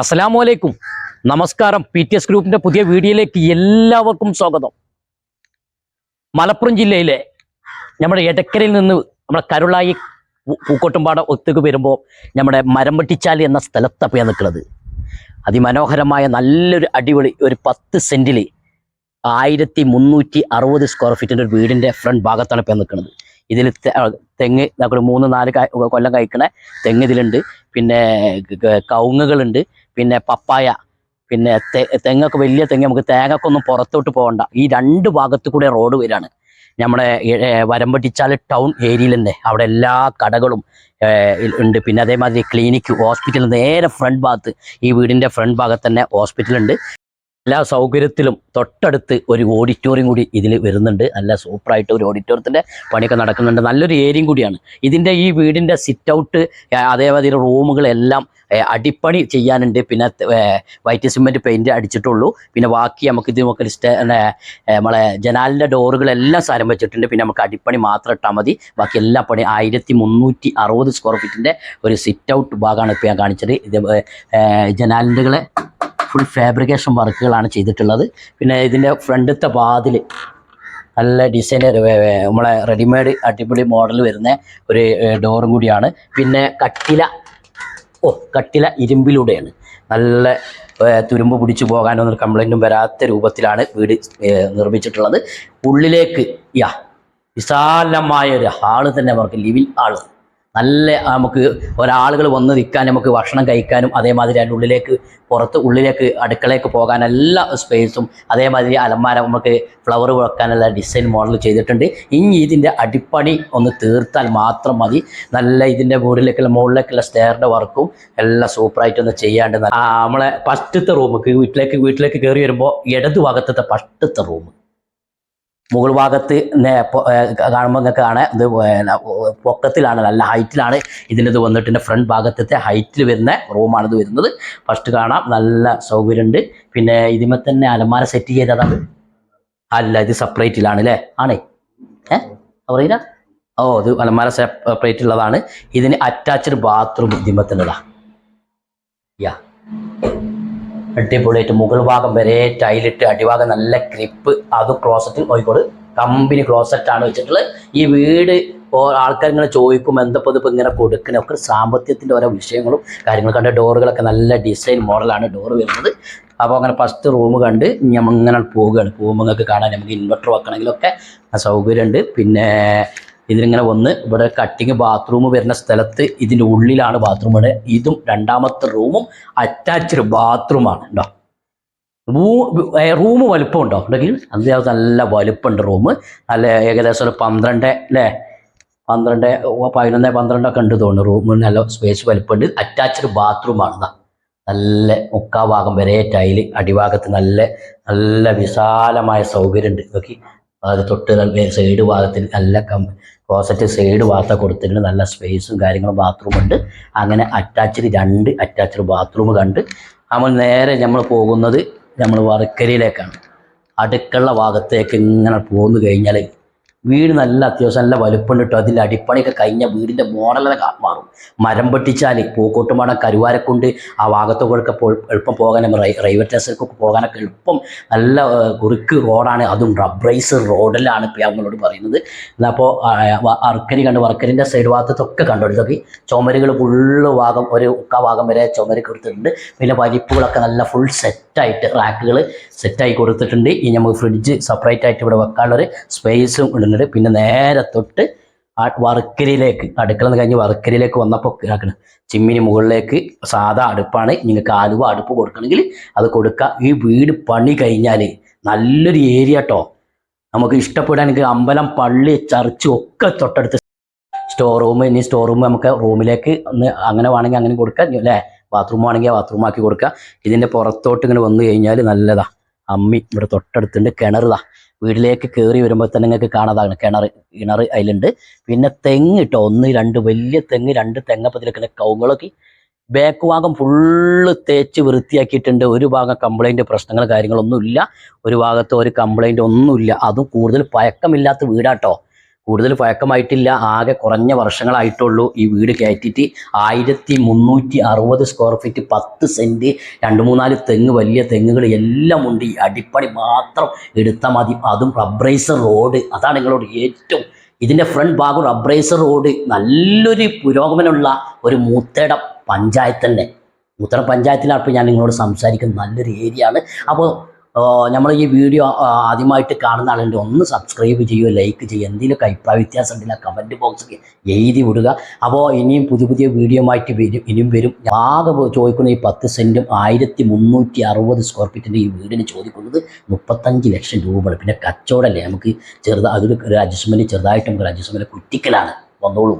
അസ്സലാമു അലൈക്കും. നമസ്കാരം. പി ടി എസ് ഗ്രൂപ്പിന്റെ പുതിയ വീഡിയോയിലേക്ക് എല്ലാവർക്കും സ്വാഗതം. മലപ്പുറം ജില്ലയിലെ നമ്മുടെ എടക്കരയിൽ നിന്ന് നമ്മുടെ കരുളായി പൂക്കോട്ടുംപാട ഒത്തുക്ക് വരുമ്പോൾ നമ്മുടെ മരംവെട്ടിച്ചാൽ എന്ന സ്ഥലത്താണ് ഞാൻ നിൽക്കുന്നത് അതിമനോഹരമായ നല്ലൊരു അടിപൊളി ഒരു പത്ത് സെന്റിൽ ആയിരത്തി മുന്നൂറ്റി അറുപത് സ്ക്വയർ ഫീറ്റിന്റെ ഒരു വീടിന്റെ ഫ്രണ്ട് ഭാഗത്താണ് ഇപ്പം നിൽക്കുന്നത് ഇതിൽ തെങ്ങ് മൂന്ന് നാല് കൊല്ലം കഴിക്കണ തെങ്ങ് ഇതിലുണ്ട്. പിന്നെ കവുങ്ങുകളുണ്ട്. പിന്നെ പപ്പായ പിന്നെ തെങ്ങൊക്കെ വലിയ തെങ്ങ് നമുക്ക് തേങ്ങക്കൊന്നും പുറത്തോട്ട് പോകണ്ട. ഈ രണ്ട് ഭാഗത്തു കൂടെ റോഡ് വരികയാണ് നമ്മുടെ വരമ്പട്ടിച്ചാൽ ടൗൺ ഏരിയയിൽ തന്നെ അവിടെ എല്ലാ കടകളും ഉണ്ട്. പിന്നെ അതേമാതിരി ക്ലിനിക്ക് ഹോസ്പിറ്റൽ നേരെ ഫ്രണ്ട് ഭാഗത്ത്. ഈ വീടിന്റെ ഫ്രണ്ട് ഭാഗത്ത് തന്നെ ഹോസ്പിറ്റൽ ഉണ്ട് എല്ലാ സൗകര്യത്തിലും തൊട്ടടുത്ത് ഒരു ഓഡിറ്റോറിയം കൂടി ഇതിൽ വരുന്നുണ്ട്. നല്ല സൂപ്പറായിട്ട് ഒരു ഓഡിറ്റോറിയത്തിന്റെ പണിയൊക്കെ നടക്കുന്നുണ്ട്. നല്ലൊരു ഏരിയയും കൂടിയാണ്. ഇതിന്റെ ഈ വീടിന്റെ സിറ്റ് ഔട്ട് റൂമുകളെല്ലാം അടിപ്പണി ചെയ്യാനുണ്ട്. പിന്നെ വൈറ്റ് സിമെന്റ് പെയിന്റ് അടിച്ചിട്ടുള്ളൂ. പിന്നെ ബാക്കി നമുക്ക് ഇത് നമുക്ക് സ്റ്റേ നമ്മളെ ജനാലിന്റെ ഡോറുകളെല്ലാം സാരം വെച്ചിട്ടുണ്ട്. പിന്നെ നമുക്ക് അടിപ്പണി മാത്രം ഇട്ടാൽ മതി. ബാക്കി എല്ലാ പണി ആയിരത്തി മുന്നൂറ്റി അറുപത് സ്ക്വയർ ഫീറ്റിന്റെ ഒരു സിറ്റ് ഔട്ട് ഭാഗമാണ് ഇപ്പോൾ ഞാൻ കാണിച്ചത്. ഇത് ജനാലിന്റെ ഫുൾ ഫാബ്രിക്കേഷൻ വർക്കുകളാണ് ചെയ്തിട്ടുള്ളത്. പിന്നെ ഇതിന്റെ ഫ്രണ്ടത്തെ വാതിൽ നല്ല ഡിസൈൻ നമ്മളെ റെഡിമെയ്ഡ് അടിപൊളി മോഡൽ വരുന്ന ഒരു ഡോറും കൂടിയാണ്. പിന്നെ കട്ടില ഓ കട്ടില ഇരുമ്പിലൂടെയാണ്. നല്ല തുരുമ്പ് പിടിച്ചു പോകാനൊന്നും കംപ്ലൈന്റും വരാത്ത രൂപത്തിലാണ് വീട് നിർമ്മിച്ചിട്ടുള്ളത്. ഉള്ളിലേക്ക് യാ വിശാലമായ ഒരു ഹാൾ തന്നെ നമുക്ക് ലിവിൽ ഹാൾ. നല്ല നമുക്ക് ഒരാളുകൾ വന്ന് നിൽക്കാൻ നമുക്ക് ഭക്ഷണം കഴിക്കാനും അതേമാതിരി അതിന്റെ ഉള്ളിലേക്ക് പുറത്ത് ഉള്ളിലേക്ക് അടുക്കളയ്ക്ക് പോകാൻ എല്ലാ സ്പേസും അതേമാതിരി അലമാര നമുക്ക് ഫ്ലവർ വെക്കാനുള്ള ഡിസൈൻ മോഡൽ ചെയ്തിട്ടുണ്ട്. ഇനി ഇതിന്റെ അടിപ്പണി ഒന്ന് തീർത്താൽ മാത്രം മതി. നല്ല ഇതിന്റെ മുകളിലേക്കുള്ള മുകളിലേക്കുള്ള സ്റ്റെയറിന്റെ വർക്കും എല്ലാം സൂപ്പറായിട്ടൊന്ന് ചെയ്യാണ്ട് നമ്മളെ ഫസ്റ്റത്തെ റൂമ് വീട്ടിലേക്ക് വീട്ടിലേക്ക് കയറി വരുമ്പോൾ ഇടതു ഭാഗത്തത്തെ ഫസ്റ്റത്തെ റൂം മുകൾ ഭാഗത്ത് കാണുമ്പോൾ നിങ്ങൾക്ക് കാണാം ഇത് പൊക്കത്തിലാണ് നല്ല ഹൈറ്റിലാണ്. ഇതിന്റെ ഇത് വന്നിട്ട് ഫ്രണ്ട് ഭാഗത്തെ ഹൈറ്റിൽ വരുന്ന റൂമാണ് ഇത് വരുന്നത്. ഫസ്റ്റ് കാണാം നല്ല സൗകര്യമുണ്ട് പിന്നെ ഇതിമേ തന്നെ അലമാര സെറ്റ് ചെയ്തതാണ് അല്ല ഇത് സെപ്പറേറ്റിലാണ് അല്ലേ ആണേ? ഏ? പറയില്ല ഓ ഇത് അലമാര സെപ്പറേറ്റ് ഉള്ളതാണ്. ഇതിന് അറ്റാച്ച്ഡ് ബാത്റൂം ഇതിമേ തന്നെതാ. യാ അടിപൊളിയായിട്ട് മുകൾ ഭാഗം വരെ ടൈലിട്ട് അടിഭാഗം നല്ല ക്രിപ്പ് അതും ക്ലോസറ്റ് നോക്കിക്കോട് കമ്പനി ക്ലോസറ്റ് ആണ് വെച്ചിട്ടുള്ളത്. ഈ വീട് ആൾക്കാർ ഇങ്ങനെ ചോദിക്കും എന്തപ്പോൾ ഇതിപ്പോൾ ഇങ്ങനെ കൊടുക്കണം? ഒക്കെ സാമ്പത്തികത്തിന്റെ ഓരോ വിഷയങ്ങളും കാര്യങ്ങളും കണ്ട് ഡോറുകളൊക്കെ നല്ല ഡിസൈൻ മോഡലാണ് ഡോർ വരുന്നത്. അപ്പോൾ അങ്ങനെ ഫസ്റ്റ് റൂം കണ്ട് ഞമ്മ ഇങ്ങനെ പോവുകയാണ്. പോകുമ്പോൾ നിങ്ങൾക്ക് കാണാൻ നമുക്ക് ഇൻവെർട്ടർ വെക്കണമെങ്കിലൊക്കെ സൗകര്യമുണ്ട്. പിന്നെ ഇതിലിങ്ങനെ വന്ന് ഇവിടെ കട്ടിങ് ബാത്റൂം വരുന്ന സ്ഥലത്ത് ഇതിന്റെ ഉള്ളിലാണ് ബാത്റൂം ഇതും രണ്ടാമത്തെ റൂമും അറ്റാച്ച്ഡ് ബാത്റൂമാണ് കേട്ടോ റൂം വലുപ്പം ഉണ്ടോ? ഉണ്ടെങ്കിൽ അത്യാവശ്യം നല്ല വലുപ്പമുണ്ട് റൂം നല്ല ഏകദേശം ഒരു പന്ത്രണ്ട് അല്ലേ? പന്ത്രണ്ട് പതിനൊന്ന് പന്ത്രണ്ടൊക്കെ ഉണ്ട് തോന്നുന്നു റൂമിന് നല്ല സ്പേസ് വലുപ്പമുണ്ട്. അറ്റാച്ച്ഡ് ബാത്റൂമാണ് നല്ല മുക്കാ ഭാഗം വരെ ടൈൽ അടിഭാഗത്ത് നല്ല നല്ല വിശാലമായ സൗകര്യമുണ്ട്. നോക്കി. അത് തൊട്ട് സൈഡ് ഭാഗത്തിൽ നല്ല കം ക്ലോസറ്റ് സൈഡ് ഭാഗത്താണ് കൊടുത്തിട്ടുണ്ട്. നല്ല സ്പേസും കാര്യങ്ങളും ബാത്റൂം ഉണ്ട്. അങ്ങനെ അറ്റാച്ച്ഡ് രണ്ട് അറ്റാച്ച്ഡ് ബാത്റൂം കണ്ട് നമ്മൾ നേരെ നമ്മൾ പോകുന്നത് നമ്മൾ വർക്കരയിലേക്കാണ്. അടുക്കള ഭാഗത്തേക്ക് ഇങ്ങനെ പോന്നു കഴിഞ്ഞാൽ വീട് നല്ല അത്യാവശ്യം നല്ല വലുപ്പം കിട്ടും അതിൽ അടിപ്പണിയൊക്കെ കഴിഞ്ഞ വീടിന്റെ മോഡലൊക്കെ മാറും. മരം വെട്ടിച്ചാൽ പൂക്കോട്ടുമാടം കരുവാരക്കുണ്ട്. ആ ഭാഗത്തൊക്കെ എളുപ്പം പോകാനും റെയിൽവേ സ്റ്റേഷനിലേക്കൊക്കെ പോകാനൊക്കെ എളുപ്പം. നല്ല കുറുക്ക് റോഡാണ്. അതും റബ്രൈസ് റോഡിലാണ് ഇപ്പോൾ ഞങ്ങളോട് പറയുന്നത്. എന്നപ്പോൾ അർക്കരി കണ്ട് വർക്കരിന്റെ സൈഡ് ഭാഗത്തൊക്കെ കണ്ടോ? ഇതൊക്കെ ചുമരുകൾ ഫുള്ള് ഭാഗം ഒരു മുക്കാ ഭാഗം വരെ ചുമര് കൊടുത്തിട്ടുണ്ട് പിന്നെ വലിപ്പുകളൊക്കെ നല്ല ഫുൾ സെറ്റായിട്ട് റാക്കുകൾ സെറ്റായി കൊടുത്തിട്ടുണ്ട്. ഇനി നമുക്ക് ഫ്രിഡ്ജ് സെപ്പറേറ്റ് ആയിട്ട് ഇവിടെ വെക്കാനുള്ളൊരു സ്പേസും ഇടുന്നുണ്ട് പിന്നെ നേരെ തൊട്ട് ആ വർക്കരിയിലേക്ക് അടുക്കള നിന്ന് കഴിഞ്ഞ് വർക്കരിയിലേക്ക് വന്നപ്പോൾ ആക്കണം ചിമ്മിന് മുകളിലേക്ക് സാധാ അടുപ്പാണ്. നിങ്ങൾക്ക് ആലുവ അടുപ്പ് കൊടുക്കണമെങ്കിൽ അത് കൊടുക്കുക ഈ വീട് പണി കഴിഞ്ഞാൽ നല്ലൊരു ഏരിയ കേട്ടോ നമുക്ക് ഇഷ്ടപ്പെടാനെങ്കിൽ അമ്പലം പള്ളി ചർച്ച് ഒക്കെ തൊട്ടടുത്ത് സ്റ്റോർ റൂം ഇനി സ്റ്റോർ റൂം നമുക്ക് റൂമിലേക്ക് ഒന്ന് അങ്ങനെ വേണമെങ്കിൽ അങ്ങനെ കൊടുക്കാം. അല്ലേ? ബാത്റൂം ആണെങ്കിൽ ബാത്റൂം ആക്കി കൊടുക്കുക ഇതിന്റെ പുറത്തോട്ട് ഇങ്ങനെ വന്നു കഴിഞ്ഞാൽ നല്ലതാ. അമ്മി ഇവിടെ തൊട്ടടുത്തുണ്ട് കിണറുതാ. വീട്ടിലേക്ക് കയറി വരുമ്പോൾ തന്നെ നിങ്ങൾക്ക് കാണാതാണ് കിണർ കിണർ അതിലുണ്ട്. പിന്നെ തെങ്ങ് ഇട്ടോ ഒന്ന് രണ്ട് വലിയ തെങ്ങ് രണ്ട് തെങ്ങപ്പത്തിലൊക്കെ കൗങ്ങളൊക്കെ ബാക്ക് ഭാഗം ഫുള്ള് തേച്ച് വൃത്തിയാക്കിയിട്ടുണ്ട്. ഒരു ഭാഗം കംപ്ലൈന്റ് പ്രശ്നങ്ങൾ കാര്യങ്ങളൊന്നുമില്ല. ഒരു ഭാഗത്ത് ഒരു കംപ്ലൈന്റ് ഒന്നുമില്ല. അതും കൂടുതൽ പഴക്കമില്ലാത്ത വീടാട്ടോ. കൂടുതൽ പഴക്കമായിട്ടില്ല. ആകെ കുറഞ്ഞ വർഷങ്ങളായിട്ടുള്ളൂ ഈ വീട് കയറ്റിയിട്ട്. ആയിരത്തി മുന്നൂറ്റി അറുപത് സ്ക്വയർ ഫീറ്റ് പത്ത് സെന്റ് രണ്ട് മൂന്നാൽ തെങ്ങ് വലിയ തെങ്ങുകൾ എല്ലാം ഉണ്ട്. ഈ അടിപ്പണി മാത്രം എടുത്താൽ മതി. അതും റബ്രൈസർ റോഡ് അതാണ് നിങ്ങളോട് ഏറ്റവും ഇതിന്റെ ഫ്രണ്ട് ഭാഗം റബ്രൈസർ റോഡ് നല്ലൊരു പുരോഗമനമുള്ള ഒരു മൂത്തേട പഞ്ചായത്ത് തന്നെ. മൂത്തേട പഞ്ചായത്തിലാണ് ഞാൻ നിങ്ങളോട് സംസാരിക്കുന്ന നല്ലൊരു ഏരിയ ആണ്. അപ്പോൾ നമ്മൾ ഈ വീഡിയോ ആദ്യമായിട്ട് കാണുന്ന ആളുണ്ട് ഒന്ന് സബ്സ്ക്രൈബ് ചെയ്യുക ലൈക്ക് ചെയ്യുക എന്തെങ്കിലുമൊക്കെ അഭിപ്രായ വ്യത്യാസം ഉണ്ടെങ്കിൽ കമന്റ് ബോക്സിൽ എഴുതി വിടുക. അപ്പോൾ ഇനിയും പുതിയ പുതിയ വീഡിയോ ആയിട്ട് വരും ഇനിയും വരും. ആകെ ചോദിക്കുന്ന ഈ പത്ത് സെന്റും ആയിരത്തി മുന്നൂറ്റി അറുപത് സ്ക്വയർ ഫീറ്റിന്റെ ഈ വീടിന് ചോദിക്കുന്നത് മുപ്പത്തഞ്ച് ലക്ഷം രൂപയാണ്. പിന്നെ കച്ചവടമല്ലേ നമുക്ക് ചെറുതാ അതൊരു ഒരു അഡ്ജസ്റ്റ്മെന്റ് ചെറുതായിട്ട് നമുക്ക് അഡ്ജസ്റ്റ്മെന്റ് കുറ്റിക്കലാണ്. വന്നോളൂ.